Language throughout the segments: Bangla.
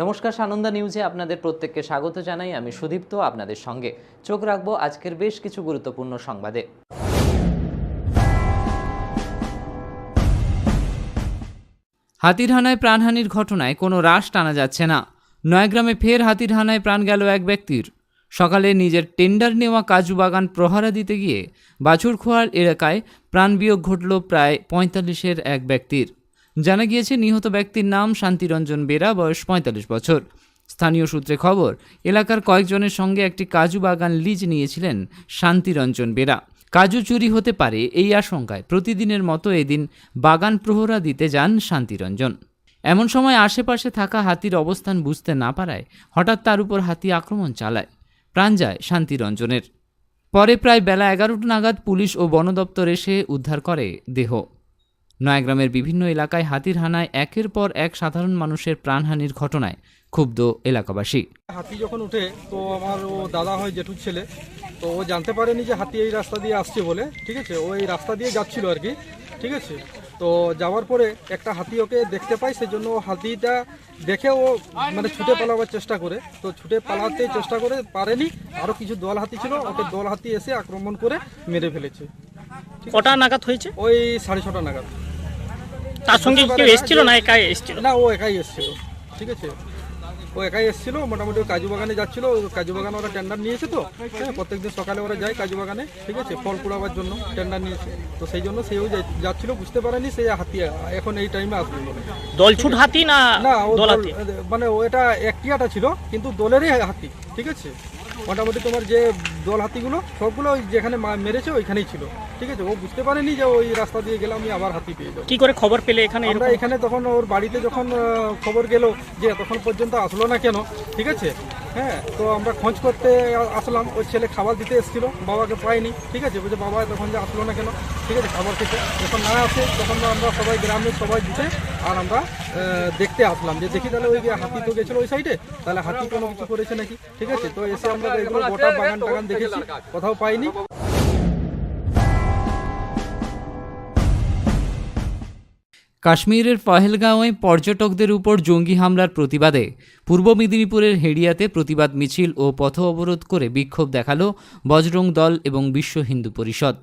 নমস্কার, সানন্দা নিউজে আপনাদের প্রত্যেককে স্বাগত জানাই। আমি সুদীপ্ত, আপনাদের সঙ্গে। চোখ রাখব আজকের বেশ কিছু গুরুত্বপূর্ণ সংবাদে। হাতির হানায় প্রাণহানির ঘটনায় কোনো রাশ টানা যাচ্ছে না। নয়াগ্রামে ফের হাতির হানায় প্রাণ গেল এক ব্যক্তির। সকালে নিজের টেন্ডার নেওয়া কাজু বাগান প্রহারা দিতে গিয়ে বাছুরখোয়ার এলাকায় প্রাণবিয়োগ ঘটল প্রায় পঁয়তাল্লিশের এক ব্যক্তির। জানা গিয়েছে, নিহত ব্যক্তির নাম শান্তিরঞ্জন বেরা, বয়স পঁয়তাল্লিশ বছর। স্থানীয় সূত্রে খবর, এলাকার কয়েকজনের সঙ্গে একটি কাজু বাগান লিজ নিয়েছিলেন শান্তিরঞ্জন বেরা। কাজু চুরি হতে পারে এই আশঙ্কায় প্রতিদিনের মতো এদিন বাগান প্রহরা দিতে যান শান্তিরঞ্জন। এমন সময় আশেপাশে থাকা হাতির অবস্থান বুঝতে না পারায় হঠাৎ তার উপর হাতি আক্রমণ চালায়। প্রাণ যায় শান্তিরঞ্জনের। পরে প্রায় বেলা এগারোটা নাগাদ পুলিশ ও বন দপ্তর এসে উদ্ধার করে দেহ। নয়াগ্রামের বিভিন্ন এলাকায় হাতির হানায় একের পর এক সাধারণ মানুষের প্রাণহানির ঘটনায় ক্ষুব্ধ এলাকাবাসী। হাতি যখন উঠে, তো আমার ও দাদা হয় জেঠুর ছেলে, তো ও জানতে পারেনি যে হাতি এই রাস্তা দিয়ে আসছে বলে, ঠিক আছে? ও এই রাস্তা দিয়ে যাচ্ছিল আর কি, ঠিক আছে? তো যাওয়ার পরে একটা হাতি ওকে দেখতে পাই সেজন্য ও হাতিটা দেখে ও মানে ছুটে পালাবার চেষ্টা করে। তো ছুটে পালাতে চেষ্টা করে পারেনি আরও কিছু দল হাতি ছিল ওকে দল হাতি এসে আক্রমণ করে মেরে ফেলেছে। কটা নাগাদ হয়েছে? ওই সাড়ে ছটা নাগাদ। তার সঙ্গে কেউ এসেছিল না একাই এসেছিল? না ও একাই এসেছিল। ঠিক আছে? ও একাই এসেছিল মোটামুটি কাজু বাগানে যাচ্ছিল কাজু বাগানে ওরা টেন্ডার নিয়েছে তো হ্যাঁ প্রত্যেকদিন সকালে ওরা যায় কাজু বাগানে ঠিক আছে ফল কুড়াবার জন্য টেন্ডার নিয়েছে তো সেই জন্য সেও যাচ্ছিল বুঝতে পারেনি সে হাতি এখন এই টাইমে আসবে। দলছুট হাতি না না মানে ও এটা একটিয়াটা ছিল কিন্তু দলেরই হাতি ঠিক আছে। মোটামুটি তোমার যে দল হাতিগুলো সবগুলো যেখানে মেরেছে ওইখানেই ছিল। ঠিক আছে ও বুঝতে পারেনি যে ওই রাস্তা দিয়ে গেলে আমি আবার হাতি পেয়ে যাব। কি করে খবর পেলে এখানে আমরা এরকম? এখানে তখন ওর বাড়িতে যখন আহ, খবর গেল যে এতক্ষণ পর্যন্ত আসলো না কেন ঠিক আছে? হ্যাঁ তো আমরা খোঁজ করতে আ- আসলাম ওই ছেলে খাবার দিতে এসেছিল বাবাকে পাইনি ঠিক আছে? বলছে বাবা তখন যে আসলো না কেন? ঠিক আছে খাবার খেতে। যখন না আসে তখন আমরা সবাই গ্রামের সবাই দিতে আর আমরা আহ, দেখতে আসলাম যে দেখি তাহলে ওই যে হাতি তো গেছিল ওই সাইডে তাহলে হাতি কোনো কিছু করেছে নাকি? ঠিক আছে? তো এসে আমরা এগুলো গোটা বাগান টাগান দেখেছি কোথাও পাইনি। কাশ্মীরের পহেলগাঁওয়ে পর্যটকদের উপর জঙ্গি হামলার প্রতিবাদে পূর্ব মেদিনীপুরের হেডিয়াতে প্রতিবাদ মিছিল ও পথ অবরোধ করে বিক্ষোভ দেখাল বজরং দল এবং বিশ্ব হিন্দু পরিষদ।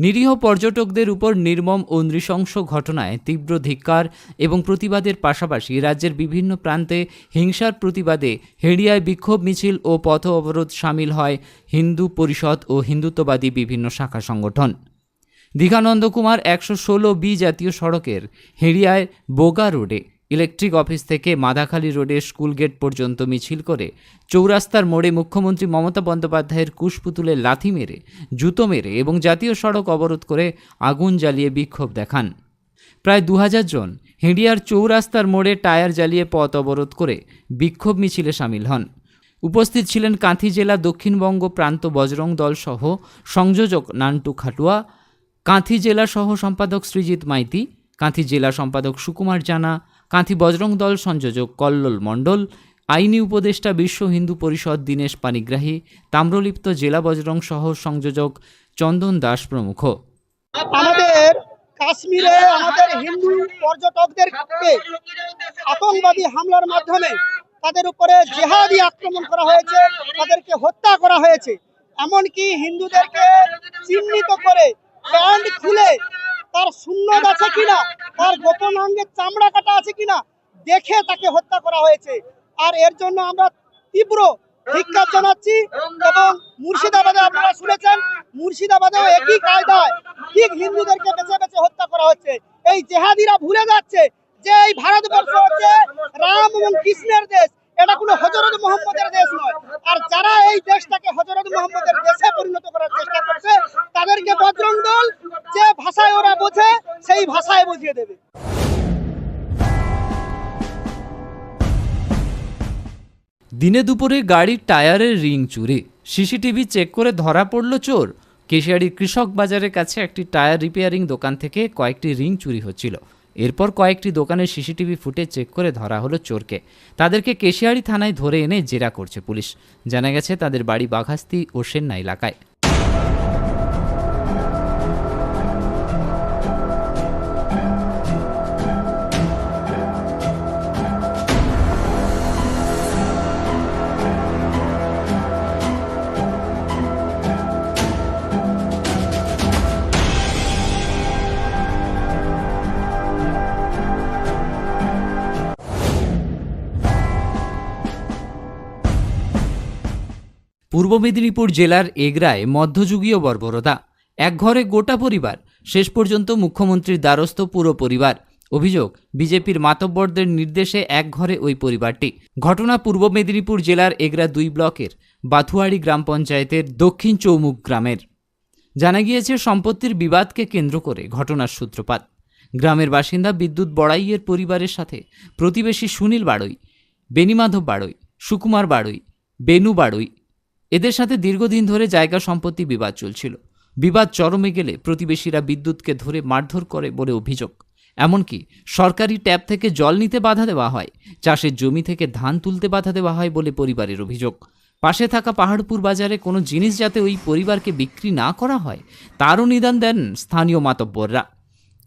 নিরীহ পর্যটকদের উপর নির্মম ও নৃশংস ঘটনায় তীব্র ধিক্কার এবং প্রতিবাদের পাশাপাশি রাজ্যের বিভিন্ন প্রান্তে হিংসার প্রতিবাদে হেডিয়ায় বিক্ষোভ মিছিল ও পথ অবরোধ সামিল হয় হিন্দু পরিষদ ও হিন্দুত্ববাদী বিভিন্ন শাখা সংগঠন। দীঘানন্দ কুমার একশো ষোলো বি জাতীয় সড়কের হেরিয়ায় বোগা রোডে, ইলেকট্রিক অফিস থেকে মাদাখালী রোডের স্কুল গেট পর্যন্ত মিছিল করে চৌরাস্তার মোড়ে মুখ্যমন্ত্রী মমতা বন্দ্যোপাধ্যায়ের কুশপুতুলে লাথি মেরে, জুতো মেরে এবং জাতীয় সড়ক অবরোধ করে আগুন জ্বালিয়ে বিক্ষোভ দেখান। প্রায় দু হাজার জন হেডিয়ার চৌরাস্তার মোড়ে টায়ার জ্বালিয়ে পথ অবরোধ করে বিক্ষোভ মিছিলে সামিল হন। উপস্থিত ছিলেন কাঁথি জেলা দক্ষিণবঙ্গ প্রান্ত বজরং দল সহ সংযোজক নান্টু খাটুয়া কাঁথি জেলা সহ সম্পাদক সৃজিত মাইতি, কাঁথি জেলা সম্পাদক সুকুমার জানা, কাঁথি বজরং দল সংযোজক কল্লোল মণ্ডল, আইনি উপদেষ্টা বিশ্ব হিন্দু পরিষদ দীনেশ পানিগ্রাহী, তাম্রলিপ্ত জেলা বজরং সহ সংযোজক চন্দন দাস প্রমুখ। আমাদের কাশ্মীরে আমাদের হিন্দু পর্যটকদেরকে আতঙ্কবাদী হামলার মাধ্যমে তাদের উপরে জেহাদি আক্রমণ করা হয়েছে, তাদেরকে হত্যা করা হয়েছে। এমনকি হিন্দুদেরকে চিহ্নিত করে প্যান্ট খুলে তার শূন্যত আছে কিনা? তার গোপন অঙ্গের চামড়া কাটা আছে কিনা? দেখে তাকে হত্যা করা হয়েছে। আর এর জন্য আমরা তীব্র ধিক্কার জানাচ্ছি এবং মুর্শিদাবাদে আপনারা শুনেছেন, মুর্শিদাবাদেও একই কায়দায় ঠিক হিন্দুদেরকে বেছে বেছে হত্যা করা হচ্ছে। এই জেহাদিরা ভুলে যাচ্ছে যে এই ভারতবর্ষ হচ্ছে রাম এবং কৃষ্ণের দেশ। এটা হজরত মোহাম্মদের দেশ নয়। আর যারা এই দেশটাকে হজরত মোহাম্মদের দেশে পরিণত করার চেষ্টা করছে, তাদেরকে বজরং দল যে ভাষায় ওরা বোঝে, সেই ভাষায় বুঝিয়ে দেবে। দিনে দুপুরে গাড়ির টায়ারের রিং চুরি। সিসিটিভি চেক করে ধরা পড়ল চোর। কেশিয়াড়ির কৃষক বাজারের কাছে একটি টায়ার রিপেয়ারিং দোকান থেকে কয়েকটি রিং চুরি হচ্ছিল। এরপর কয়েকটি দোকানের সিসিটিভি ফুটেজ চেক করে ধরা হলো চোরকে। তাদেরকে কেশিয়ারি থানায় ধরে এনে জেরা করছে পুলিশ। জানা গেছে, তাদের বাড়ি বাঘাস্তি ও সেন্না এলাকায়। পূর্ব মেদিনীপুর জেলার এগরায় মধ্যযুগীয় বর্বরতা। এক ঘরে গোটা পরিবার, শেষ পর্যন্ত মুখ্যমন্ত্রীর দ্বারস্থ পুরো পরিবার। অভিযোগ, বিজেপির মাতব্বরদের নির্দেশে এক ঘরে ওই পরিবারটি। ঘটনা পূর্ব মেদিনীপুর জেলার এগরা দুই ব্লকের বাথুয়াড়ি গ্রাম পঞ্চায়েতের দক্ষিণ চৌমুখ গ্রামের। জানা গিয়েছে, সম্পত্তির বিবাদকে কেন্দ্র করে ঘটনার সূত্রপাত। গ্রামের বাসিন্দা বিদ্যুৎ বড়াইয়ের পরিবারের সাথে প্রতিবেশী সুনীল বাড়ই, বেনিমাধব বাড়ই, সুকুমার বাড়ই, বেনু বাড়ই এদের সাথে দীর্ঘদিন ধরে জায়গা সম্পত্তি বিবাদ চলছিল। বিবাদ চরমে গেলে প্রতিবেশীরা বিদ্যুৎকে ধরে মারধর করে বলে অভিযোগ। এমনকি সরকারি ট্যাপ থেকে জল নিতে বাধা দেওয়া হয়, চাষের জমি থেকে ধান তুলতে বাধা দেওয়া হয় বলে পরিবারের অভিযোগ। পাশে থাকা পাহাড়পুর বাজারে কোনো জিনিস যাতে ওই পরিবারকে বিক্রি না করা হয়, তারও নিদান দেন স্থানীয় মাতব্বররা।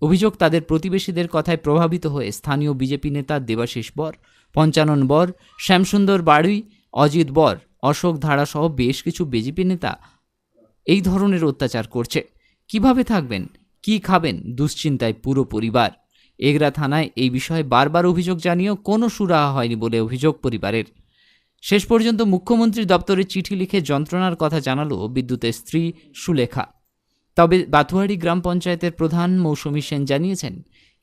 অভিযোগ তাদের প্রতিবেশীদের কথায় প্রভাবিত হয়ে স্থানীয় বিজেপি নেতা দেবাশিস বর, পঞ্চানন বর, শ্যামসুন্দর বাড়ুই, অজিত বর অশোক ধারা সহ বেশ কিছু বিজেপি নেতা এই ধরনের অত্যাচার করছে। কীভাবে থাকবেন? কি খাবেন? দুশ্চিন্তায় পুরো পরিবার। এগরা থানায় এই বিষয়ে বারবার অভিযোগ জানিয়েও কোনো সুরাহা হয়নি বলে অভিযোগ পরিবারের। শেষ পর্যন্ত মুখ্যমন্ত্রীর দপ্তরে চিঠি লিখে যন্ত্রণার কথা জানালো বিদ্যুতের স্ত্রী সুলেখা। তবে বাথুয়াড়ি গ্রাম পঞ্চায়েতের প্রধান মৌসুমী সেন জানিয়েছেন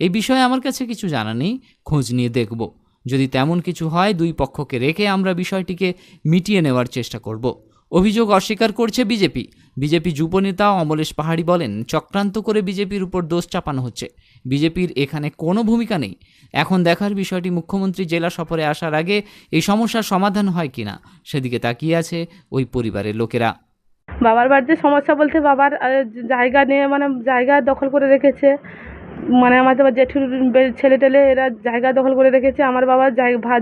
এই বিষয়ে আমার কাছে কিছু জানা নেই, খোঁজ নিয়ে দেখব। যদি তেমন কিছু হয়, দুই পক্ষকে রেখে আমরা বিষয়টিকে মিটিয়ে নেওয়ার চেষ্টা করব। অভিযোগ অস্বীকার করছে বিজেপি। বিজেপি যুবনেতা অমলেশ পাহাড়ি বলেন, চক্রান্ত করে বিজেপির উপর দোষ চাপানো হচ্ছে। বিজেপির এখানে কোনো ভূমিকা নেই। এখন দেখার বিষয়টি মুখ্যমন্ত্রী জেলা সফরে আসার আগে এই সমস্যার সমাধান হয় কিনা, সেদিকে তাকিয়ে আছে ওই পরিবারের লোকেরা। বাবার বাড়িতে সমস্যা বলতে বাবার জায়গা নিয়ে মানে জায়গা দখল করে রেখেছে। মানে আমাদের জেঠুর ছেলে টেলে এরা জায়গা দখল করে রেখেছে। আমার বাবা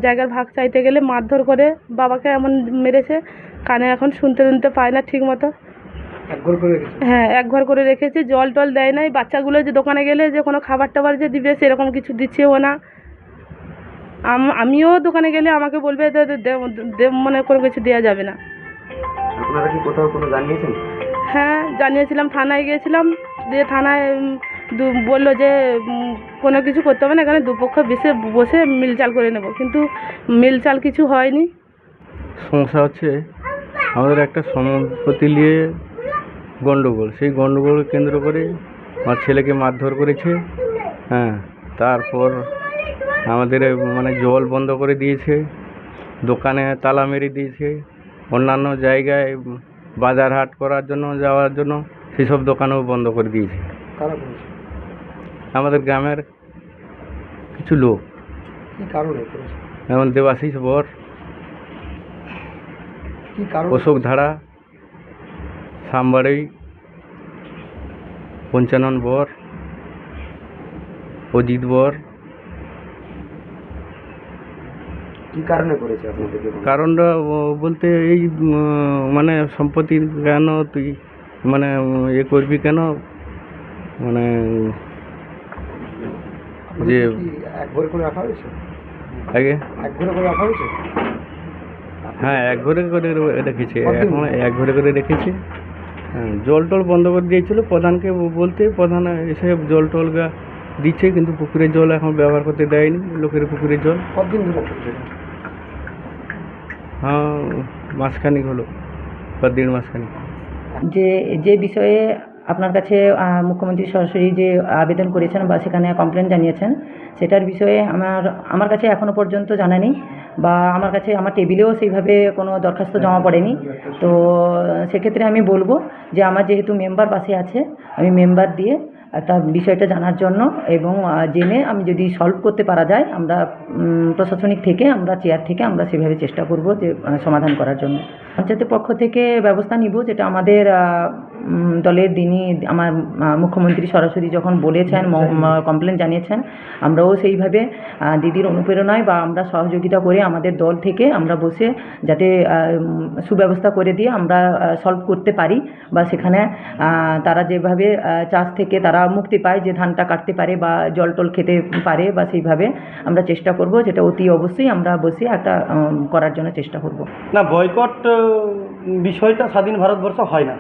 জায়গার ভাগ চাইতে গেলে মারধর করে বাবাকে এমন মেরেছে কানে এখন শুনতে শুনতে পায় না ঠিক মতো হ্যাঁ এক ঘর করে রেখেছে জল টল দেয় নাই। বাচ্চাগুলো যে দোকানে গেলে যে কোনো খাবার টাবার যে দিবে সেরকম কিছু দিচ্ছেও না। আমিও দোকানে গেলে আমাকে বলবে মানে কোনো কিছু দেওয়া যাবে না। আপনারা কি কোথাও কোনো জানিয়েছেন? হ্যাঁ জানিয়েছিলাম থানায় গিয়েছিলাম। দিয়ে থানায় দু- বলল যে কোনো কিছু করতে হবে না এখানে দুপক্ষ বসে বসে মিলচাল করে নেব। কিন্তু মিলচাল কিছু হয়নি। সমস্যা হচ্ছে আমাদের একটা সম্পত্তি নিয়ে গণ্ডগোল। সেই গণ্ডগোল কেন্দ্র করে আমার ছেলেকে মারধর করেছে। হ্যাঁ তারপর আমাদের মানে জল বন্ধ করে দিয়েছে দোকানে তালা মেরে দিয়েছে অন্যান্য জায়গায় বাজার হাট করার জন্য যাওয়ার জন্য সেসব দোকানও বন্ধ করে দিয়েছে। আমাদের গ্রামের কিছু লোক। কি কারণে? করেছে যেমন দেবাশিস বর কি কারণ? অশোক ধারা সামবাড়ি পঞ্চানন বর অজিত বর। কি কারণে করেছে আপনাদেরকে? কারণটা ব- বলতে এই উম, মানে সম্পত্তি কেন তুই মানে উম, এ করবি কেন? মানে যে এক ঘরে করে রাখা হয়েছে? আগে? এক ঘরে করে রাখা হয়েছে? হ্যাঁ এক ঘরে করে রেখেছে? এখন এক ঘরে করে রেখেছে। হ্যাঁ জল টল বন্ধ করে দিয়েছিল। প্রধানকে বলতে প্রধান এসে জল টল গা- দিচ্ছে কিন্তু পুকুরের জল এখন ব্যবহার করতে দেয়নি লোকের পুকুরের জল। কতদিন ধরে হ্যাঁ মাসখানিক হলো বা দেড় মাসখানিক। যে যে বিষয়ে আপনার কাছে মুখ্যমন্ত্রী সরাসরি যে আবেদন করেছেন বা সেখানে কমপ্লেন জানিয়েছেন, সেটার বিষয়ে আমার আমার কাছে এখনও পর্যন্ত জানা নেই বা আমার কাছে, আমার টেবিলেও সেইভাবে কোনো দরখাস্ত জমা পড়েনি। তো সেক্ষেত্রে আমি বলব যে, আমার যেহেতু মেম্বার পাশে আছে, আমি মেম্বার দিয়ে একটা বিষয়টা জানার জন্য এবং জেনে আমি যদি সলভ করতে পারা যায় আমরা প্রশাসনিক থেকে আমরা চেয়ার থেকে আমরা সেভাবে চেষ্টা করব যে সমাধান করার জন্য। পঞ্চায়েতের পক্ষ থেকে ব্যবস্থা নিব যেটা আমাদের দলের দিনই আমার মুখ্যমন্ত্রী সরাসরি যখন বলেছেন কমপ্লেন জানিয়েছেন। আমরাও সেইভাবে দিদির অনুপ্রেরণায় বা আমরা সহযোগিতা করে আমাদের দল থেকে আমরা বসে যাতে সুব্যবস্থা করে দিয়ে আমরা সলভ করতে পারি বা সেখানে তারা যেভাবে চাষ থেকে তারা মুক্তি পায় যে ধানটা কাটতে পারে বা জল টল খেতে পারে বা সেইভাবে আমরা চেষ্টা করব, যেটা অতি অবশ্যই আমরা বসে একটা করার জন্য চেষ্টা করব। না, বয়কট বিষয়টা স্বাধীন ভারতবর্ষ হয় না।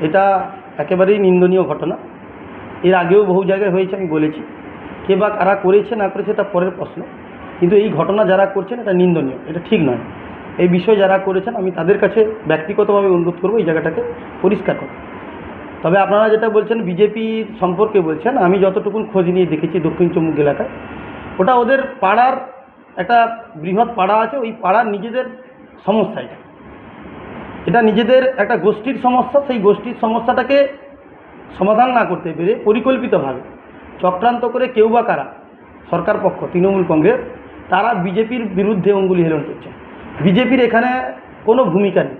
এটা একেবারেই নিন্দনীয় ঘটনা। এর আগেও বহু জায়গায় হয়েছে, আমি বলেছি। কে বা কারা করেছে, না করেছে এটা পরের প্রশ্ন। কিন্তু এই ঘটনা যারা করছেন, এটা নিন্দনীয়, এটা ঠিক নয়। এই বিষয় যারা করেছেন, আমি তাদের কাছে ব্যক্তিগতভাবে অনুরোধ করব, এই জায়গাটাকে পরিষ্কার করতে। তবে আপনারা যেটা বলছেন বিজেপি সম্পর্কে বলছেন, আমি যতটুকুন খোঁজ নিয়ে দেখেছি দক্ষিণ চমুক এলাকায়, ওটা ওদের পাড়ার একটা বৃহৎ পাড়া আছে, ওই পাড়ার নিজেদের সমস্যা এটা। এটা নিজেদের একটা গোষ্ঠীর সমস্যা, সেই গোষ্ঠীর সমস্যাটাকে সমাধান না করতে পেরে পরিকল্পিতভাবে চক্রান্ত করে কেউ বা কারা, সরকার পক্ষ, তৃণমূল কংগ্রেস, তারা বিজেপির বিরুদ্ধে অঙ্গুলি হেলন করছে। বিজেপির এখানে কোনো ভূমিকা নেই।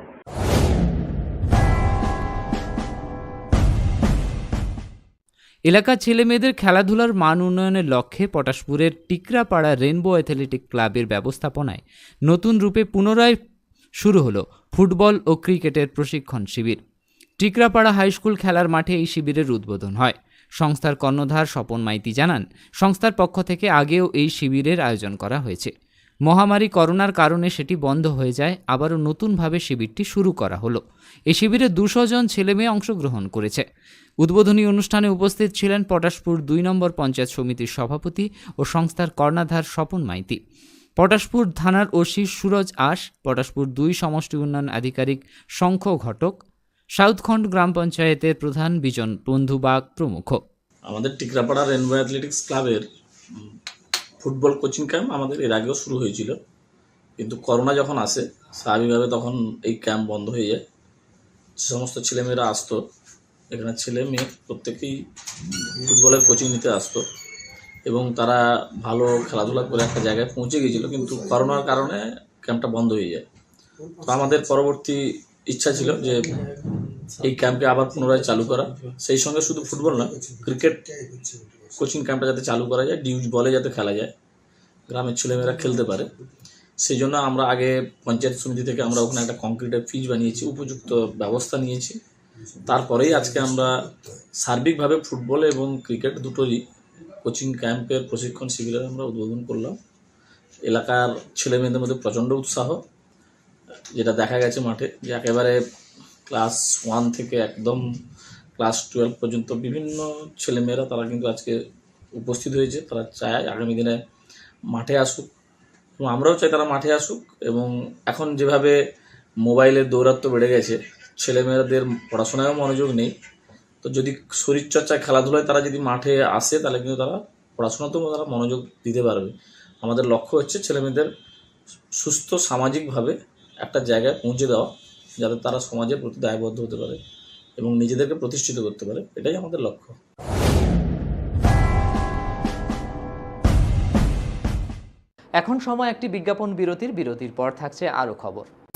এলাকার ছেলেমেয়েদের খেলাধুলার মান উন্নয়নের লক্ষ্যে পটাশপুরের টিকরাপাড়া রেনবো অ্যাথলেটিক ক্লাবের ব্যবস্থাপনায় নতুন রূপে পুনরায় শুরু হলো ফুটবল ও ক্রিকেটের প্রশিক্ষণ শিবির। টিকরাপাড়া হাইস্কুল খেলার মাঠে এই শিবিরের উদ্বোধন হয়। সংস্থার কর্ণধার স্বপন মাইতি জানান, সংস্থার পক্ষ থেকে আগেও এই শিবিরের আয়োজন করা হয়েছে। মহামারী করোনার কারণে সেটি বন্ধ হয়ে যায়, আবারও নতুনভাবে শিবিরটি শুরু করা হলো। এই শিবিরে দুশো জন ছেলেমেয়ে অংশগ্রহণ করেছে। উদ্বোধনী অনুষ্ঠানে উপস্থিত ছিলেন পটাশপুর দুই নম্বর পঞ্চায়েত সমিতির সভাপতি ও সংস্থার কর্ণাধার স্বপন মাইতি। পটাশপুর থানার ওসি সুরজ আশ পটাশপুর দুই সমষ্টি উন্নয়ন আধিকারিক শঙ্খ ঘটক, সাউথখণ্ড গ্রাম পঞ্চায়েতের প্রধান বিজন বন্ধুবাগ প্রমুখ। আমাদের টিকরাপাড়া রেনবো অ্যাথলেটিক্স ক্লাবের ফুটবল কোচিং ক্যাম্প আমাদের এর আগেও শুরু হয়েছিল। কিন্তু করোনা যখন আসে, স্বাভাবিকভাবে তখন এই ক্যাম্প বন্ধ হয়ে যায়। যে সমস্ত ছেলেমেয়েরা আসতো। এখানে ছেলে মেয়ে প্রত্যেকেই ফুটবলের কোচিং নিতে আসতো এবং তারা ভালো খেলাধুলা করে একটা জায়গায় পৌঁছে গিয়েছিল, কিন্তু করোনার কারণে ক্যাম্পটা বন্ধ হয়ে যায়। তো আমাদের পরবর্তী ইচ্ছা ছিল যে এই ক্যাম্পকে আবার পুনরায় চালু করা। সেই সঙ্গে শুধু ফুটবল না ক্রিকেট কোচিং ক্যাম্পটা যাতে চালু করা যায় ডিউজ বলে যাতে খেলা যায়, গ্রামের ছেলেমেয়েরা খেলতে পারে। সেই জন্য আমরা আগে পঞ্চায়েত সমিতি থেকে আমরা ওখানে একটা কংক্রিটের ফিজ বানিয়েছি, উপযুক্ত ব্যবস্থা নিয়েছি। তারপরেই আজকে আমরা সার্বিকভাবে ফুটবল এবং ক্রিকেট দুটোরই কোচিং ক্যাম্পের প্রশিক্ষণ শিবিরের আমরা উদ্বোধন করলাম। এলাকার ছেলেমেয়েদের মধ্যে প্রচণ্ড উৎসাহ, যেটা দেখা গেছে মাঠে যে একেবারে ক্লাস ওয়ান থেকে একদম ক্লাস টুয়েলভ পর্যন্ত বিভিন্ন ছেলেমেয়েরা তারা কিন্তু আজকে উপস্থিত হয়েছে। তারা চায় আগামী দিনে মাঠে আসুক এবং আমরাও চাই তারা মাঠে আসুক এবং এখন যেভাবে মোবাইলের দৌরাত্ম্য বেড়ে গেছে ছেলেমেয়েদের পড়াশোনায়ও মনোযোগ নেই। তো যদি শরীরচর্চায় খেলাধুলায় তারা যদি মাঠে আসে, তাহলে কিন্তু তারা পড়াশোনাতেও তারা মনোযোগ দিতে পারবে। আমাদের লক্ষ্য হচ্ছে ছেলেমেয়েদের সুস্থ সামাজিকভাবে একটা জায়গায় পৌঁছে দেওয়া, যাতে তারা সমাজের প্রতি দায়বদ্ধ হতে পারে এবং নিজেদেরকে প্রতিষ্ঠিত করতে পারে। এটাই আমাদের লক্ষ্য। এখন সময় একটি বিজ্ঞাপন বিরতির। বিরতির পর থাকছে আরও খবর।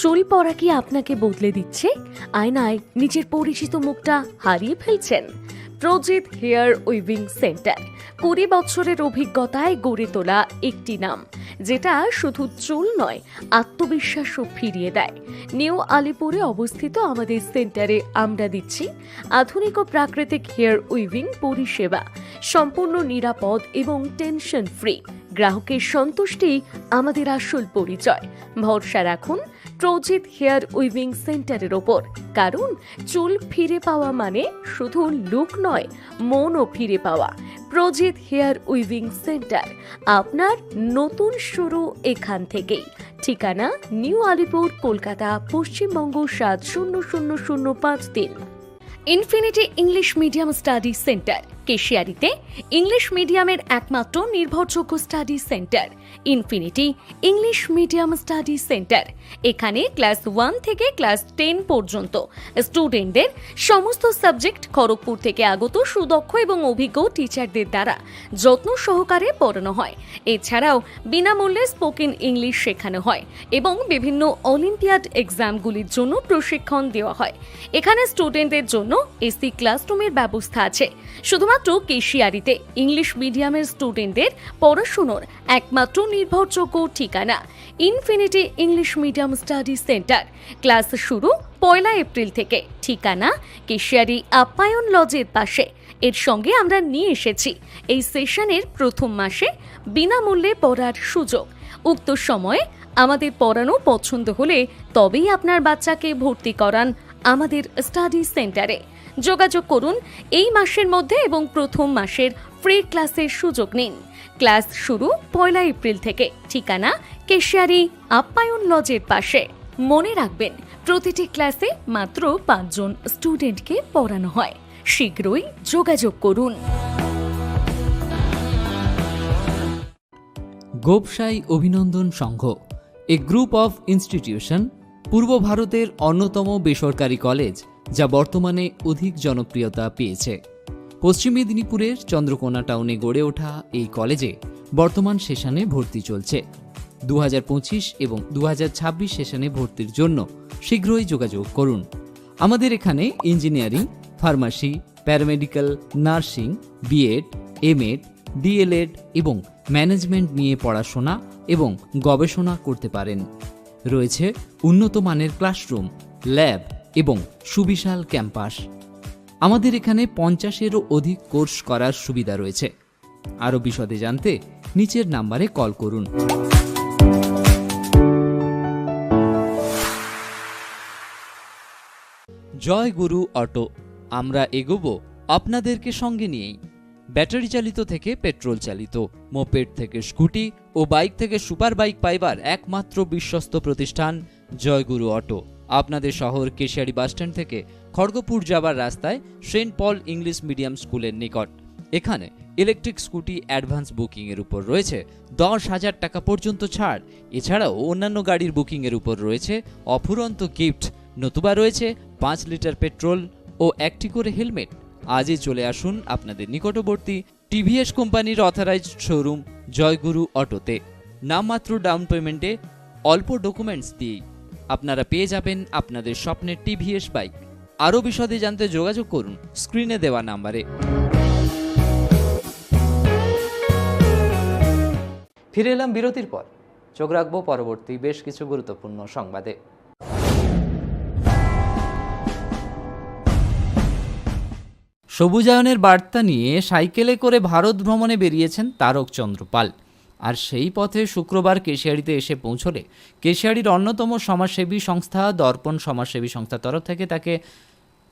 চুল পরা কি আপনাকে বদলে দিচ্ছে? আয়নায় নিজের পরিচিত মুখটা হারিয়ে ফেলছেন। Prajit hair weaving centre. কুড়ি বছরের অভিজ্ঞতায় গড়ে তোলা একটি নাম, যেটা শুধু চুল নয়, আত্মবিশ্বাসও ফিরিয়ে দেয়। নিউ আলিপুরে অবস্থিত আমাদের সেন্টারে আমরা দিচ্ছি আধুনিক ও প্রাকৃতিক হেয়ার উইভিং পরিষেবা। সম্পূর্ণ নিরাপদ এবং টেনশন ফ্রি। গ্রাহকের সন্তুষ্টি আমাদের আসল পরিচয়। ভরসা রাখুন প্রজিত হেয়ার উইভিং সেন্টারের ওপর। কারণ, চুল ফিরে পাওয়া মানে শুধু লুক নয়, মনও ফিরে পাওয়া। প্রজিত হেয়ার উইভিং সেন্টার, আপনার নতুন শুরু এখান থেকেই। ঠিকানা, নিউ আলিপুর, কলকাতা, পশ্চিমবঙ্গ সাত শূন্য শূন্য শূন্য পাঁচ তিন। Infinity English medium study centre. কেশিয়ারিতে English মিডিয়ামের একমাত্র নির্ভরযোগ্য study centre infinity English medium study centre এখানে ক্লাস ওয়ান থেকে ক্লাস টেন পর্যন্ত স্টুডেন্টদের সমস্ত সাবজেক্ট খড়গপুর থেকে আগত সুদক্ষ এবং অভিজ্ঞ টিচারদের দ্বারা যত্ন সহকারে পড়ানো হয়। এছাড়াও বিনামূল্যে স্পোকেন ইংলিশ শেখানো হয় এবং বিভিন্ন অলিম্পিয়াড এক্সামগুলির জন্য প্রশিক্ষণ দেওয়া হয়। এখানে স্টুডেন্টদের জন্য এসি ক্লাসরুমের ব্যবস্থা আছে। শুধুমাত্র কেশিয়ারিতে ইংলিশ মিডিয়ামের স্টুডেন্টদের পড়াশুনোর একমাত্র নির্ভরযোগ্য ঠিকানা infinity English medium study centre class শুরু পয়লা এপ্রিল থেকে। ঠিকানা কেশিয়ারি আপ্যায়ন লজের পাশে। এর সঙ্গে আমরা নিয়ে এসেছি। এই সেশনের প্রথম মাসে বিনামূল্যে পড়ার সুযোগ। উক্ত সময়ে আমাদের পড়ানো পছন্দ হলে তবেই আপনার বাচ্চাকে ভর্তি করান আমাদের স্টাডি সেন্টারে। যোগাযোগ করুন এই মাসের মধ্যে এবং প্রথম মাসের ফ্রি ক্লাসের সুযোগ নিন। ক্লাস শুরু পয়লা এপ্রিল থেকে। ঠিকানা কেশিয়ারি আপ্যায়ন লজের পাশে। মনে রাখবেন, প্রতিটি ক্লাসে মাত্র পাঁচজন স্টুডেন্টকে পড়ানো হয়। শীঘ্রই যোগাযোগ করুন। গোপসাই অভিনন্দন সংঘ, এ গ্রুপ অফ ইনস্টিটিউশন, পূর্ব ভারতের অন্যতম বেসরকারি কলেজ। যা বর্তমানে অধিক জনপ্রিয়তা পেয়েছে। পশ্চিম মেদিনীপুরের চন্দ্রকোনা টাউনে গড়ে ওঠা এই কলেজে বর্তমান সেশনে ভর্তি চলছে। দু হাজার পঁচিশ এবং দু সেশনে ভর্তির জন্য শীঘ্রই যোগাযোগ করুন। আমাদের এখানে engineering, pharmacy, paramedical, nursing, B Ed, M Ed, D El Ed এবং ম্যানেজমেন্ট নিয়ে পড়াশোনা এবং গবেষণা করতে পারেন। রয়েছে উন্নত মানের ক্লাসরুম, ল্যাব এবং সুবিশাল ক্যাম্পাস। আমাদের এখানে পঞ্চাশেরও অধিক কোর্স করার সুবিধা রয়েছে। আরও বিশদে জানতে নিচের নাম্বারে কল করুন। জয় গুরু অটো, আমরা এগোব আপনাদেরকে সঙ্গে নিয়েই। ব্যাটারি চালিত থেকে পেট্রোল চালিত, মোপেড থেকে স্কুটি ও বাইক থেকে সুপার বাইক পাইবার একমাত্র বিশ্বস্ত প্রতিষ্ঠান জয়গুরু অটো। আপনাদের শহর কেশিয়ারি বাসস্ট্যান্ড থেকে খড়গপুর যাবার রাস্তায় সেন্ট পল ইংলিশ মিডিয়াম স্কুলের নিকট। এখানে ইলেকট্রিক স্কুটি অ্যাডভান্স বুকিংয়ের উপর রয়েছে দশ হাজার টাকা পর্যন্ত ছাড়। এছাড়াও অন্যান্য গাড়ির বুকিংয়ের উপর রয়েছে অফুরন্ত গিফট। নতুবা রয়েছে পাঁচ লিটার পেট্রোল ও একটি করে হেলমেট। আজই চলে আসুন আপনাদের নিকটবর্তী টিভিএস কোম্পানির অথরাইজড শোরুম জয়গুরু অটোতে। নামমাত্র ডাউন পেমেন্টে অল্প ডকুমেন্টস দিয়েই আপনারা পেয়ে যাবেন আপনাদের স্বপ্নের টিভিএস বাইক। আরও বিশদে জানতে যোগাযোগ করুন স্ক্রিনে দেওয়া নাম্বারে। ফিরে এলাম বিরতির পর। চোখ রাখব পরবর্তী বেশ কিছু গুরুত্বপূর্ণ সংবাদে। সবুজায়নের বার্তা নিয়ে সাইকেলে করে ভারত ভ্রমণে বেরিয়েছেন তারক চন্দ্রপাল আর সেই পথে শুক্রবার কেশিয়াড়িতে এসে পৌঁছলে কেশিয়াড়ির অন্যতম সমাজসেবী সংস্থা দর্পণ সমাজসেবী সংস্থার তরফ থেকে তাকে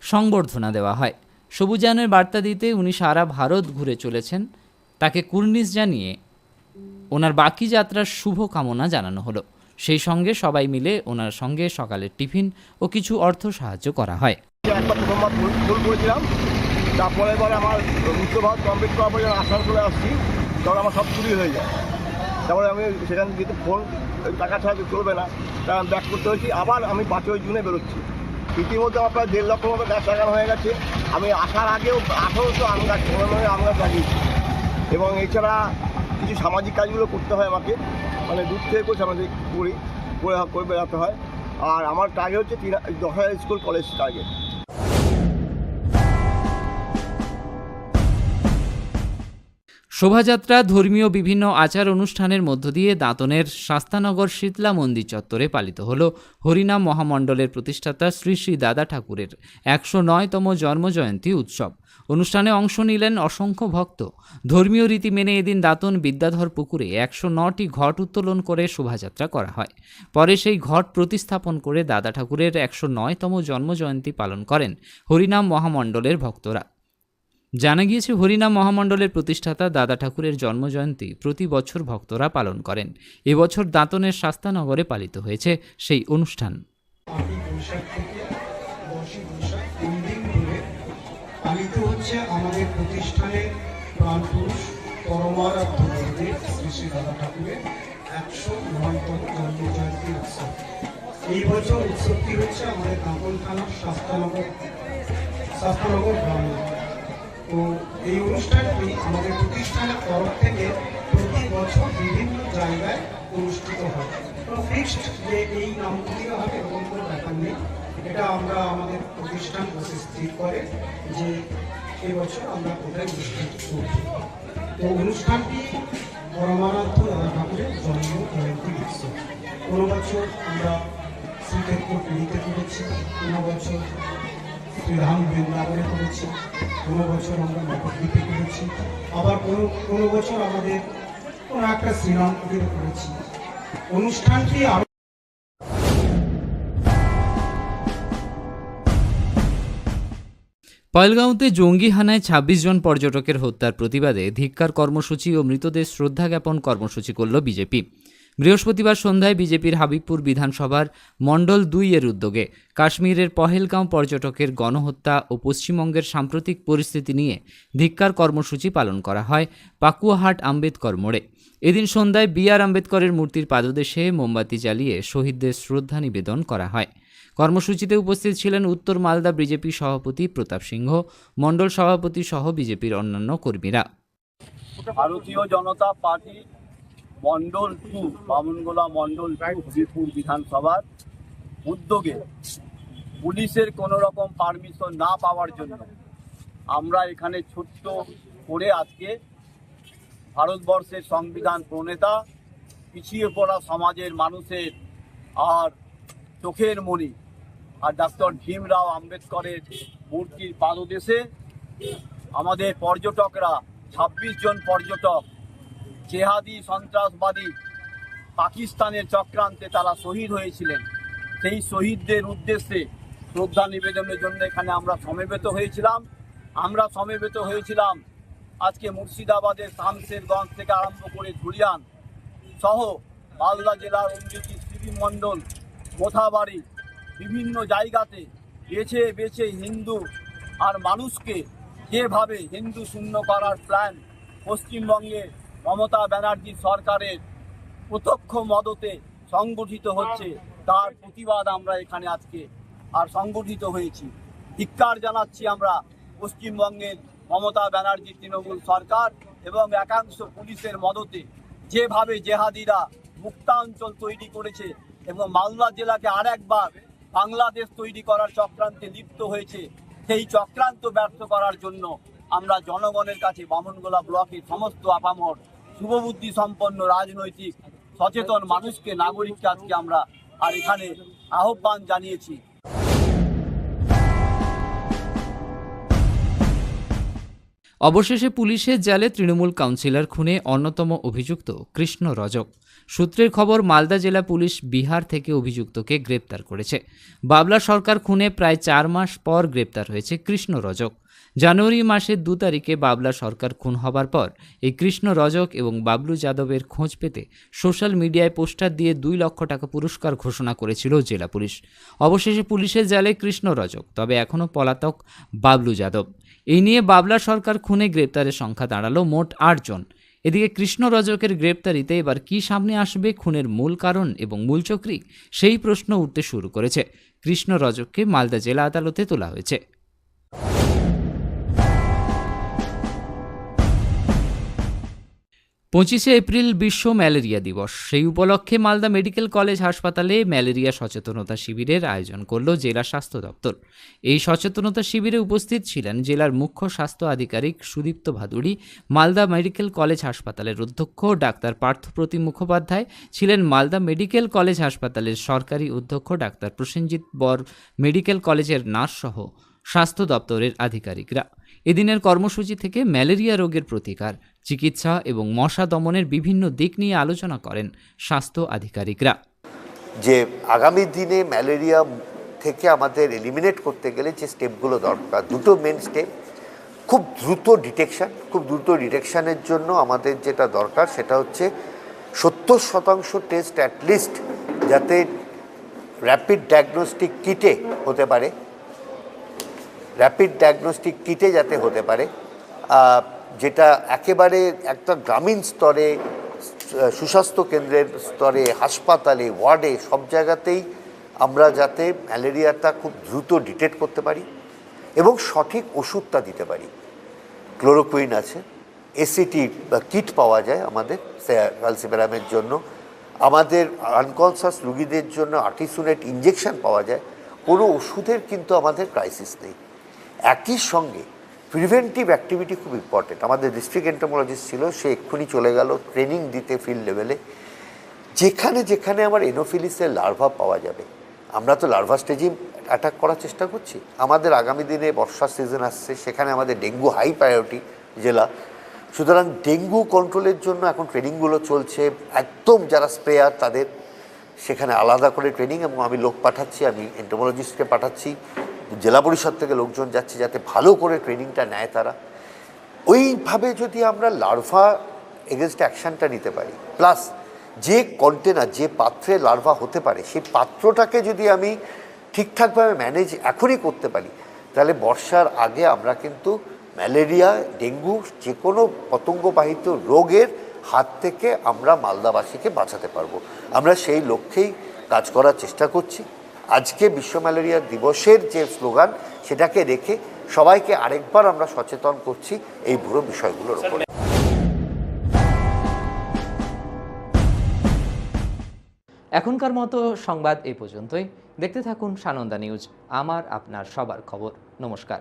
সংবর্ধনা দেওয়া হয়। সবুজায়নের বার্তা দিতে উনি সারা ভারত ঘুরে চলেছেন। তাকে কুর্নিশ জানিয়ে ওনার বাকি যাত্রার শুভ কামনা জানানো হলো। সেই সঙ্গে সবাই মিলে ওনার সঙ্গে সকালের টিফিন ও কিছু অর্থ সাহায্য করা হয়। তারপরে এবার আমার উচ্চ ভারত কমপ্লিট করার পর যখন আসানসোলে আসছি। তখন আমার সব চুরি হয়ে যায়। তারপরে আমি সেখান থেকে ফোন, টাকা ছাড়া চলবে না। আমি ব্যাক করতে হয়েছি, আবার আমি পাঁচই জুনে বেরোচ্ছি। ইতিমধ্যে আমার প্রায় দেড় লক্ষ মতো গাছ লাগানো হয়ে গেছে। আমি আসার আগেও আঠারোশো আম গাছ মানে আম গাছ লাগিয়েছি। এবং এছাড়া কিছু সামাজিক কাজগুলো করতে হয় আমাকে। মানে দূর থেকে করে সামাজিক করি, করে করে বেড়াতে হয়। আর আমার টার্গেট হচ্ছে তিন, দশ হাজার স্কুল কলেজ টার্গেট শোভাযাত্রা ধর্মীয় বিভিন্ন আচার অনুষ্ঠানের মধ্য দিয়ে দাঁতনের শাস্তানগর শীতলা মন্দির চত্বরে পালিত হল হরিনাম মহামণ্ডলের প্রতিষ্ঠাতা শ্রী শ্রী দাদা ঠাকুরের একশো নয়তম জন্মজয়ন্তী উৎসব। অনুষ্ঠানে অংশ নিলেন অসংখ্য ভক্ত। ধর্মীয় রীতি মেনে এদিন দাঁতন বিদ্যাধর পুকুরে একশো নটি ঘট উত্তোলন করে শোভাযাত্রা করা হয়। পরে সেই ঘট প্রতিস্থাপন করে দাদা ঠাকুরের একশো নয়তম জন্মজয়ন্তী পালন করেন হরিনাম মহামণ্ডলের ভক্তরা। জানা গিয়েছে, হরিনাম মহামণ্ডলের প্রতিষ্ঠাতা দাদা ঠাকুরের জন্মজয়ন্তী প্রতি বছর ভক্তরা পালন করেন। এবছর দাঁতনের শাস্তানগরে পালিত হয়েছে সেই অনুষ্ঠান। এই বছর উৎসবটি হচ্ছে আমাদের দাঁতন থানার শাস্তানগর শাস্তানগর গ্রামে। তো এই অনুষ্ঠানটি আমাদের প্রতিষ্ঠানের তরফ থেকে প্রতি বছর বিভিন্ন জায়গায় অনুষ্ঠিত হয়। কোনো ফিক্সড যে এই নামগুলি হবে, এরকম কোনো ব্যাপার নেই। এটা আমরা আমাদের প্রতিষ্ঠান বসে স্থির করে যে এবছর আমরা কোথায় অনুষ্ঠানটি করব। তো অনুষ্ঠানটি পরমারাধ্য দাদা ঠাকুরের জন্ম জয়ন্তী উৎসব। কোনো বছর আমরা শ্রীক্ষেত্র পুরীতে করেছি, কোনো বছর শ্রীধাম বৃন্দাবনে করেছি। কোনো বছর আমরা নবদ্বীপে করেছি। আবার কোনো কোনো বছর আমাদের কোনো একটা শ্রীরামপুরে করেছি। অনুষ্ঠানটি আরও পয়লগাঁওতে জঙ্গি হানায় ২৬ জন পর্যটকের হত্যার প্রতিবাদে ধিক্কার কর্মসূচি ও মৃতদের শ্রদ্ধা জ্ঞাপন কর্মসূচি করল বিজেপি। বৃহস্পতিবার সন্ধ্যায় বিজেপির হাবিবপুর বিধানসভার মণ্ডল দুই এর উদ্যোগে কাশ্মীরের পহেলগাঁও পর্যটকের গণহত্যা ও পশ্চিমবঙ্গের সাম্প্রতিক পরিস্থিতি নিয়ে ধিক্কার কর্মসূচি পালন করা হয় পাকুয়াহাট আম্বেদকর মোড়ে। এদিন সন্ধ্যায় বি আর আম্বেদকরের মূর্তির পাদদেশে মোমবাতি জ্বালিয়ে শহীদদের শ্রদ্ধা নিবেদন করা হয়। কর্মসূচিতে উপস্থিত ছিলেন উত্তর মালদা বিজেপি সভাপতি প্রতাপ সিংহ, মণ্ডল সভাপতি সহ বিজেপির অন্যান্য কর্মীরা। ভারতীয় জনতা পার্টি মণ্ডল টু, বামনগোলা মণ্ডল টু হবিপুর বিধানসভার উদ্যোগে পুলিশের কোনো রকম পারমিশন না পাওয়ার জন্য আমরা এখানে ছোট্ট করে আজকে ভারতবর্ষের সংবিধান প্রণেতা, পিছিয়ে পড়া সমাজের মানুষের আর চোখের মণি আর ডক্টর ভীমরাও আম্বেদকরের মূর্তির পাদদেশে আমাদের পর্যটকরা, ছাব্বিশ জন পর্যটক জেহাদি, সন্ত্রাসবাদী পাকিস্তানের চক্রান্তে তারা শহীদ হয়েছিলেন। সেই শহীদদের উদ্দেশ্যে শ্রদ্ধা নিবেদনের জন্য এখানে আমরা সমবেত হয়েছিলাম। আমরা সমবেত হয়েছিলাম আজকে মুর্শিদাবাদের শামশেরগঞ্জ থেকে আরম্ভ করে ধুলিয়ান সহ মালদা জেলার অমৃতি শ্রীমণ্ডল মোথাবাড়ি বিভিন্ন জায়গাতে বেছে বেছে হিন্দু আর মানুষকে যেভাবে হিন্দু শূন্য করার প্ল্যান পশ্চিমবঙ্গে মমতা ব্যানার্জি সরকারের প্রত্যক্ষ মদতে সংগঠিত হচ্ছে, তার প্রতিবাদ আমরা এখানে আজকে আর সংগঠিত হয়েছি। ধিক্কার জানাচ্ছি আমরা পশ্চিমবঙ্গের মমতা ব্যানার্জি তৃণমূল সরকার এবং একাংশ পুলিশের মদতে। যেভাবে জেহাদিরা মুক্তাঞ্চল তৈরি করেছে এবং মালদা জেলাকে আরেকবার বাংলাদেশ তৈরি করার চক্রান্তে লিপ্ত হয়েছে, সেই চক্রান্ত ব্যর্থ করার জন্য আমরা জনগণের কাছে বামনগোলা ব্লকের সমস্ত আপামর শুভবুদ্ধি সম্পন্ন রাজনৈতিক সচেতন মানুষকে নাগরিককে আজকে আমরা আর এখানে আহ্বান জানিয়েছি। অবশেষে পুলিশের জালে তৃণমূল কাউন্সিলর খুনে অন্যতম অভিযুক্ত কৃষ্ণ রজক। সূত্রের খবর, মালদা জেলা পুলিশ বিহার থেকে অভিযুক্তকে গ্রেপ্তার করেছে। বাবলা সরকার খুনে প্রায় চার মাস পর গ্রেপ্তার হয়েছে কৃষ্ণ রজক। জানুয়ারি মাসের দু তারিখে বাবলা সরকার খুন হবার পর এই কৃষ্ণ রজক এবং বাবলু যাদবের খোঁজ পেতে সোশ্যাল মিডিয়ায় পোস্টার দিয়ে দুই লক্ষ টাকা পুরস্কার ঘোষণা করেছিল জেলা পুলিশ। অবশেষে পুলিশের জালে কৃষ্ণ রজক, তবে এখনও পলাতক বাবলু যাদব। এই নিয়ে বাবলা সরকার খুনে গ্রেপ্তারের সংখ্যা দাঁড়াল মোট আটজন। এদিকে কৃষ্ণ রজকের গ্রেপ্তারিতে এবার কি সামনে আসবে খুনের মূল কারণ এবং মূল চক্রী, সেই প্রশ্ন উঠতে শুরু করেছে। কৃষ্ণ রজককে মালদা জেলা আদালতে তোলা হয়েছে। পঁচিশে এপ্রিল বিশ্ব ম্যালেরিয়া দিবস। সেই উপলক্ষে মালদা মেডিকেল কলেজ হাসপাতালে ম্যালেরিয়া সচেতনতা শিবিরের আয়োজন করল জেলা স্বাস্থ্য দপ্তর। এই সচেতনতা শিবিরে উপস্থিত ছিলেন জেলার মুখ্য স্বাস্থ্য আধিকারিক সুদীপ্ত ভাদুড়ি, মালদা মেডিকেল কলেজ হাসপাতালের অধ্যক্ষ ডাক্তার পার্থপ্রতিম মুখোপাধ্যায়, ছিলেন মালদা মেডিকেল কলেজ হাসপাতালের সরকারি অধ্যক্ষ ডাক্তার প্রসেনজিৎ বর, মেডিকেল কলেজের নার্স সহ স্বাস্থ্য দপ্তরের আধিকারিকরা। এদিনের কর্মসূচি থেকে ম্যালেরিয়া রোগের প্রতিকার, চিকিৎসা এবং মশা দমনের বিভিন্ন দিক নিয়ে আলোচনা করেন স্বাস্থ্য আধিকারিকরা। যে আগামী দিনে ম্যালেরিয়া থেকে আমাদের এলিমিনেট করতে গেলে যে স্টেপগুলো দরকার, দুটো মেন স্টেপ খুব দ্রুত ডিটেকশান খুব দ্রুত ডিটেকশানের জন্য আমাদের যেটা দরকার সেটা হচ্ছে সত্তর শতাংশ টেস্ট অ্যাটলিস্ট যাতে র্যাপিড ডায়াগনস্টিক কিটে হতে পারে। র্যাপিড ডায়াগনস্টিক কিটে যাতে হতে পারে যেটা একেবারে একটা গ্রামীণ স্তরে সুস্বাস্থ্য কেন্দ্রের স্তরে, হাসপাতালে, ওয়ার্ডে, সব জায়গাতেই আমরা যাতে ম্যালেরিয়াটা খুব দ্রুত ডিটেক্ট করতে পারি এবং সঠিক ওষুধটা দিতে পারি। ক্লোরোকুইন আছে এসিটি বা কিট পাওয়া যায় আমাদের ক্যালসিপ্যারামের জন্য। আমাদের আনকনসাস রুগীদের জন্য আর্টিসুনেট ইঞ্জেকশন পাওয়া যায়। কোনো ওষুধের কিন্তু আমাদের ক্রাইসিস নেই। একই সঙ্গে প্রিভেন্টিভ অ্যাক্টিভিটি খুব ইম্পর্টেন্ট আমাদের ডিস্ট্রিক্ট এন্টোমোলজিস্ট ছিল, সে এক্ষুনি চলে গেল ট্রেনিং দিতে ফিল্ড লেভেলে যেখানে যেখানে আমার এনোফিলিসের লার্ভা পাওয়া যাবে। আমরা তো লার্ভা স্টেজিং অ্যাটাক করার চেষ্টা করছি। আমাদের আগামী দিনে বর্ষার সিজন আসছে, সেখানে আমাদের ডেঙ্গু হাই প্রায়োরিটি জেলা। সুতরাং ডেঙ্গু কন্ট্রোলের জন্য এখন ট্রেনিংগুলো চলছে। একদম যারা স্প্রেয়ার তাদের সেখানে আলাদা করে ট্রেনিং এবং আমি লোক পাঠাচ্ছি, আমি এন্টোমোলজিস্টকে পাঠাচ্ছি। জেলা পরিষদ থেকে লোকজন যাচ্ছে যাতে ভালো করে ট্রেনিংটা নেয় তারা। ওইভাবে যদি আমরা লার্ভা এগেনস্ট অ্যাকশানটা নিতে পারি প্লাস যে কন্টেনার যে পাত্রে লার্ভা হতে পারে, সেই পাত্রটাকে যদি আমি ঠিকঠাকভাবে ম্যানেজ এখনই করতে পারি, তাহলে বর্ষার আগে আমরা কিন্তু ম্যালেরিয়া, ডেঙ্গু যে কোনো পতঙ্গবাহিত রোগের হাত থেকে আমরা মালদাবাসীকে বাঁচাতে পারব। আমরা সেই লক্ষ্যেই কাজ করার চেষ্টা করছি। আজকে বিশ্ব ম্যালেরিয়া দিবসের যে স্লোগান, সেটাকে রেখে সবাইকে আরেকবার আমরা সচেতন করছি এই পুরো বিষয়গুলোর উপরে। এখনকার মতো সংবাদ এই পর্যন্তই। দেখতে থাকুন সানন্দা নিউজ, আমার আপনার সবার খবর। নমস্কার।